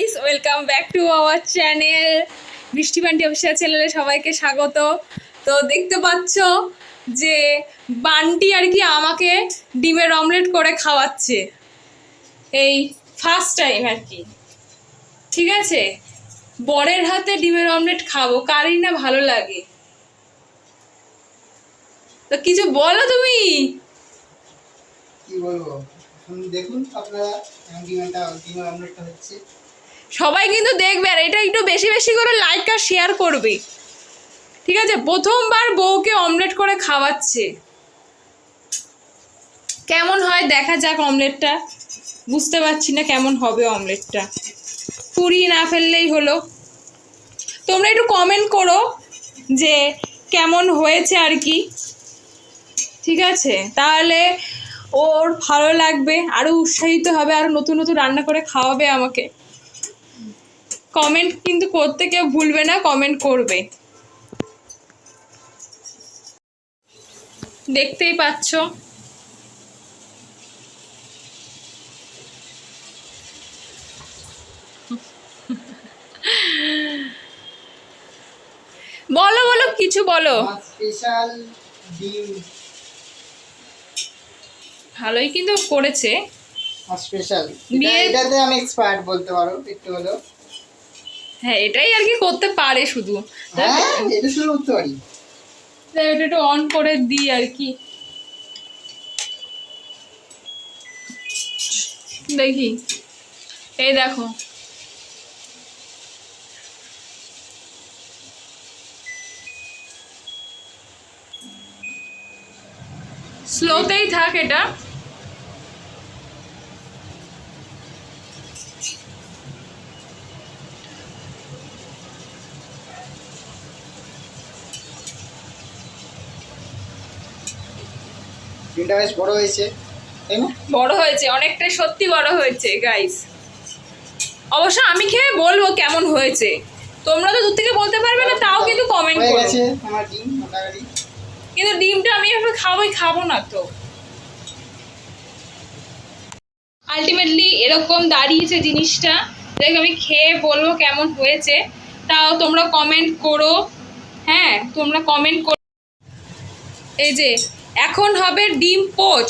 Guys welcome back to our channel Brishti Bunty official চ্যানেলে সবাইকে স্বাগত। তো দেখতে পাচ্ছ যে বান্টি আর কি আমাকে ডিমের অমলেট করে খাওয়াচ্ছে। এই ফার্স্ট টাইম আর কি। ঠিক আছে? বরের হাতে ডিমের অমলেট খাব, কারই না ভালো লাগে। তো কিছু বলো তুমি? কি বলব? দেখুন আপনারা ডিমের অমলেটটা হচ্ছে। সবাই কিন্তু দেখবে আর এটা একটু বেশি বেশি করে লাইক আর শেয়ার করবে। ঠিক আছে? প্রথমবার বউকে অমলেট করে খাওয়াচ্ছে। কেমন হয়? দেখা যাক অমলেটটা বুঝতে পারছি না কেমন হবে অমলেটটা পুরি না ফেললেই হলো। তোমরা একটু কমেন্ট করো যে কেমন হয়েছে আর কি। ঠিক আছে? তাহলে ওর ভালো লাগবে আরও উৎসাহিত হবে আরও নতুন নতুন রান্না করে খাওয়াবে আমাকে। কমেন্ট কিন্তু করতে কেউ ভুলবে না কমেন্ট করবে। দেখতেই পাচ্ছ। বলো বলো কিছু বলো। ভালোই কিন্তু করেছে। স্পেশাল এটাতে আমি এক্সপার্ট বলতে পারো একটু হলো হ্যাঁ এটাই আর কি করতে পারে শুধু। হ্যাঁ এটা শুরু করতে পারি। তাই একটু অন করে দিই আর কি। দেখি। এই দেখো। স্লোতেই থাক এটা। ডিমটা বেশ বড় হয়েছে তাই না? বড় হয়েছে অনেকটাই সত্যি বড় হয়েছে গাইস অবশ্য আমি খেয়ে বলব কেমন হয়েছে। তোমরা তো দূর থেকে বলতে পারবে না তাও কিন্তু কমেন্ট করো। আমার ডিম মোটামুটি। কিন্তু ডিমটা আমি এভাবে খাবোই খাব না তো। আলটিমেটলি এরকম দাঁড়িয়েছে জিনিসটা। দেখ আমি খেয়ে বলব কেমন হয়েছে। তাও তোমরা কমেন্ট করো। হ্যাঁ তোমরা কমেন্ট করো এই যে এখন হবে ডিম পোচ।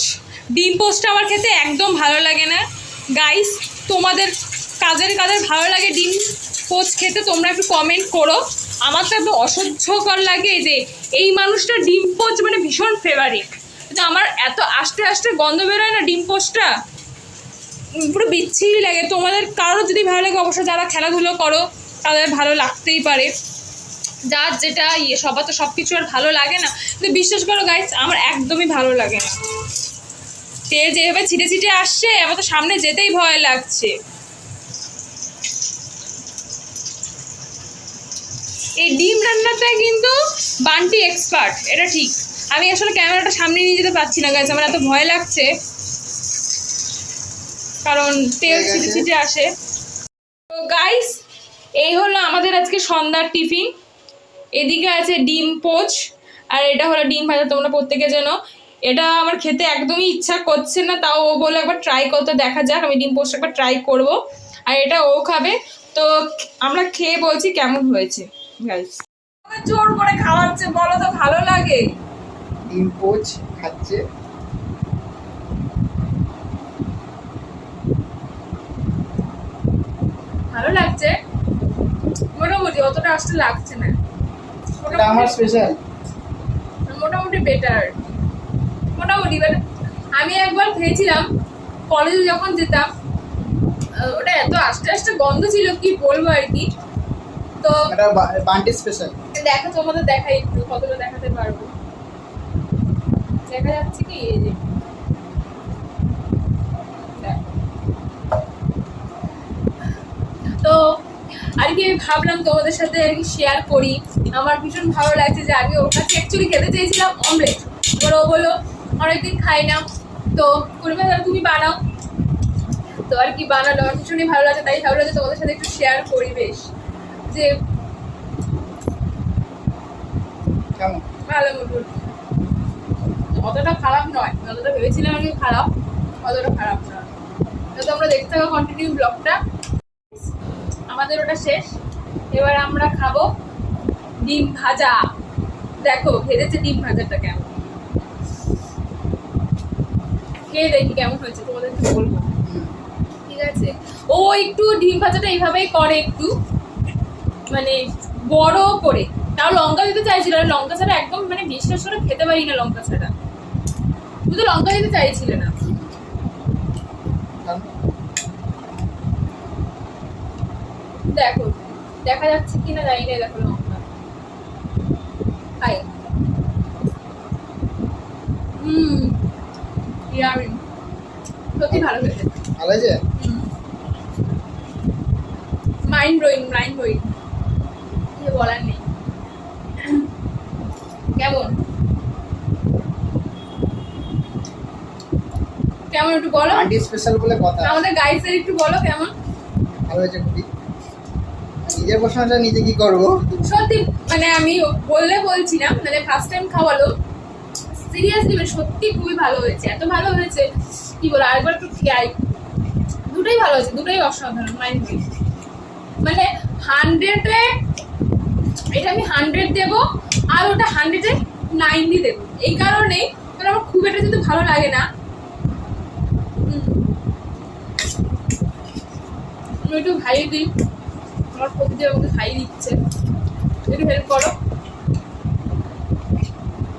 ডিম পোচটা আমার খেতে একদম ভালো লাগে না। গাইস তোমাদের কাজের কাজের ভালো লাগে ডিম পোচ খেতে, তোমরা একটু কমেন্ট করো। আমার তো একদম অসহ্যকর লাগে যে, এই মানুষটা ডিম পোচ মানে ভীষণ ফেভারিট কিন্তু আমার এত আস্তে আস্তে গন্ধ বেরোয় না ডিম পোচটা। পুরো বিচ্ছিরি লাগে। তোমাদের কারও যদি ভালো লাগে, অবশ্যই যারা খেলাধুলো করো, তাদের ভালো লাগতেই পারে। যার যেটা ইয়ে সবার তো সব কিছু আর ভালো লাগে না। কিন্তু বিশ্বাস করো গাইস আমার একদমই ভালো লাগে না। তেল যেভাবে ছিটে ছিটে আসছে আমার তো সামনে যেতেই ভয় লাগছে। এই ডিম রান্নাতে কিন্তু বান্টি এক্সপার্ট এটা ঠিক। আমি আসলে ক্যামেরাটা সামনে নিয়ে যেতে পারছি না গাইস আমার এত ভয় লাগছে। কারণ তেল ছিটে ছিটে আসে। তো গাইস এই হলো আমাদের আজকে সন্ধ্যার টিফিন। এদিকে আছে ডিম পোচ আর এটা হলো ডিম ভাজা তোমরা প্রত্যেকে জানো। এটা আমার খেতে একদমই ইচ্ছা করছে না তাও ও বলে একবার ট্রাই করতে দেখা যাক আমি ডিম পোচটা একবার ট্রাই করব। আর এটা ও খাবে। তো আমরা খেয়ে বলছি কেমন হয়েছে গাইস জোর করে খাওয়াচ্ছে বলো তো ভালো লাগে? ডিম পোচ খাচ্ছে। ভালো লাগছে? মোটামুটি অতটা আসতে লাগছে না। এটা আমার স্পেশাল মোটামুটি বেটার মোটামুটি বাট আমি একবার খেয়েছিলাম কলেজে যখন যেতাম ওটা এত আস্তে আস্তে গন্ধ ছিল কি বলব আর কি? তো এটা বান্টি স্পেশাল দেখো তোমাদের দেখাই একটু কতটা দেখাতে পারব। দেখা যাচ্ছে কি এই যে। তো আর কি আমি ভাবলাম তোমাদের সাথে আর কি শেয়ার করি। আমার ভীষণ ভালো লাগছে যে আমি ওর কাছে অ্যাকচুয়ালি খেতে চেয়েছিলাম অমলেট এবার ও বলল অনেকদিন খাই না। তো করবে তাহলে তুমি বানাও। তো আর কি বানালো আমার ভীষণই ভালো লাগছে তাই ভালো লাগছে তোমাদের সাথে একটু শেয়ার করি বেশ। যে ভালো মতন অতটা খারাপ নয় যতটা ভেবেছিলাম কি খারাপ অতটা খারাপ নয়। তো তোমরা দেখতে থাকো কন্টিনিউ ব্লগটা আমাদের ওটা শেষ। এবার আমরা খাব ডিম ভাজা। দেখো, ভেজেছে ডিম ভাজাটা কেমন? খেয়ে দেখি কেমন হয়েছে, তোমাদেরকে বলব। ঠিক আছে? ও একটু ডিম ভাজাটা এইভাবেই করে একটু মানে বড় করে। তাও লঙ্কা দিতে চাইছিল, আর লঙ্কা ছাড়া একদম মানে বিশ্বাস করে খেতে পারি না লঙ্কা ছাড়া। তো লঙ্কা দিতে চাইছিলে না। দেখো, দেখা যাচ্ছে কিনা জানি না, দেখো হুম ইয়ামি সত্যি ভালো ভালো মাইন্ড ব্লোয়িং মাইন্ড ব্লোয়িং কিছু বলার নেই। কেমন? কেমন একটু বলো? আন্টি স্পেশাল বলে কথা আমাদের গাইসের একটু বলো কেমন? ভালো হয়েছে খুবই নিজের প্রশ্নটা নিজে কি সত্যি মানে আমি বললে বলছি না মানে ফার্স্ট টাইম খাওয়ালো। সিরিয়াসলি মানে সত্যি খুবই ভালো হয়েছে, এত ভালো হয়েছে, কি বলো আরেকবার খেয়াই দুটোই ভালো হয়েছে, দুটোই অসাধারণ মাইন্ড মানে হান্ড্রেডে এটা আমি হান্ড্রেড দেবো, আর ওটা হান্ড্রেডে নাইনটি দেবো। এই কারণেই মানে আমার খুব একটা যদি ভালো লাগে না একটু খাইয়ে দিই। আমার প্রতিদিন আমাকে খাইয়ে দিচ্ছে। একটু হেল্প করো।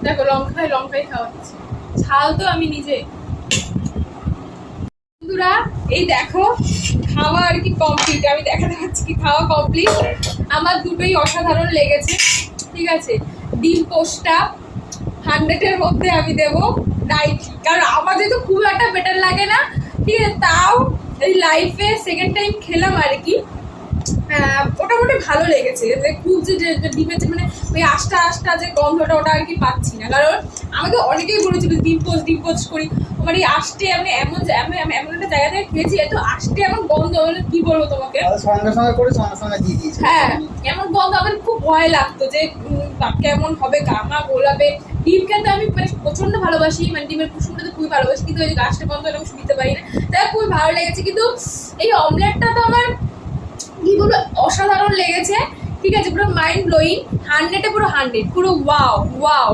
দেখো, লঙ্কায় লঙ্কাই খাওয়াচ্ছি ঝাল তো আমি নিজে। বন্ধুরা, এই দেখো, খাওয়া আর কি কমপ্লিট আমি দেখাতে পাচ্ছি কি খাওয়া কমপ্লিট আমার দুটোই অসাধারণ লেগেছে। ঠিক আছে? ডিম পোস্টটা হান্ড্রেডের মধ্যে আমি দেব কারণ আমার যেহেতু খুব একটা বেটার লাগে না। ঠিক আছে, তাও এই লাইফে সেকেন্ড টাইম খেলাম আর কি। মোটামুটি ভালো লেগেছে যে খুব যে ডিমের মানে ওই আষ্টা আষ্টা যে গন্ধটা ওটা আর কি পাচ্ছি না। কারণ আমাকে অনেকেই বলেছিল ডিম পোস্ট ডিম পোস্ট করি। আমার এই আষ্টে আমি এমন আমি এমন একটা জায়গা থেকে খেয়েছি এত আষ্টে এমন গন্ধ মানে কি বলব তোমাকে? সঙ্গে সঙ্গে করে সঙ্গে সঙ্গে দিয়ে দিয়েছে। হ্যাঁ এমন গন্ধ আমার খুব ভয় লাগতো যে কেমন হবে গামা গোলাপে। ডিম খেতে আমি মানে প্রচণ্ড ভালোবাসি মানে ডিমের কুসুমটা তো খুবই ভালোবাসি কিন্তু ওই যে গাছটা গন্ধ আমি শুনতে পারি না। তাই খুবই ভালো লেগেছে কিন্তু এই অমলেটটা তো আমার বলব অসাধারণ লেগেছে। ঠিক আছে পুরো মাইন্ড ব্লোয়িং হান্ড্রেডে পুরো হান্ড্রেড পুরো ওয়াও ওয়াও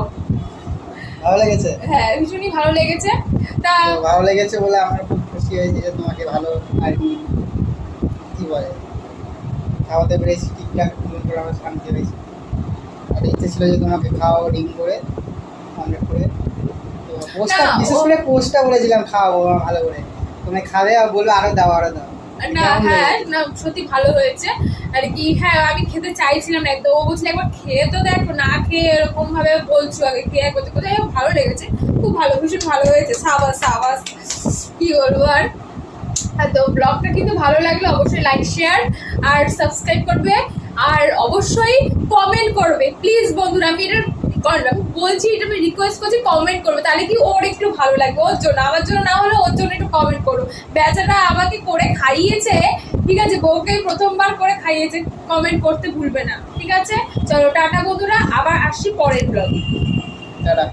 ভালো লেগেছে? হ্যাঁ ভীষণই ভালো লেগেছে। তা ভালো লেগেছে বলে আমার খুব খুশি হয়েছে যে তোমাকে ভালো আর কি বলে খাওয়াতে পেরেছি ঠিকঠাক মন করে আমার শান্তি হয়েছে আর ইচ্ছে ছিল যে তোমাকে খাওয়াবো ডিম করে অমলেট করে। তো পোস্টটা বিশেষ করে পোস্টটা বলেছিলাম খাওয়াবো ভালো করে। তুমি খাবে আর বলবে আরও দাও আরও দাও। না হ্যাঁ না সত্যি ভালো হয়েছে। আর কি হ্যাঁ আমি খেতে চাইছিলাম না একদম। ও বলছিল একবার খেয়ে তো দেখো না খেয়ে এরকম ভাবে বলছো আগে খেয়ে করতে কোথায় ভালো লেগেছে খুব ভালো ভীষণ ভালো হয়েছে। সাবাস সাবাস কি বলব আর। তো ব্লগটা কিন্তু ভালো লাগলে অবশ্যই লাইক শেয়ার আর সাবস্ক্রাইব করবে। আর অবশ্যই কমেন্ট করবে। প্লিজ বন্ধুরা আমি করলাম বলছি, এটা আমি রিকোয়েস্ট করছি কমেন্ট করবে। তাহলে কি ওর একটু ভালো লাগবে? ওর জন্য, আমার জন্য না হলে ওর জন্য একটু কমেন্ট করো। বেচারা আমাকে করে খাইয়েছে, ঠিক আছে? বউকে প্রথমবার করে খাইয়েছে কমেন্ট করতে ভুলবে না, ঠিক আছে? চলো, টাটা বন্ধুরা, আবার আসছি পরের ব্লগে টাটা।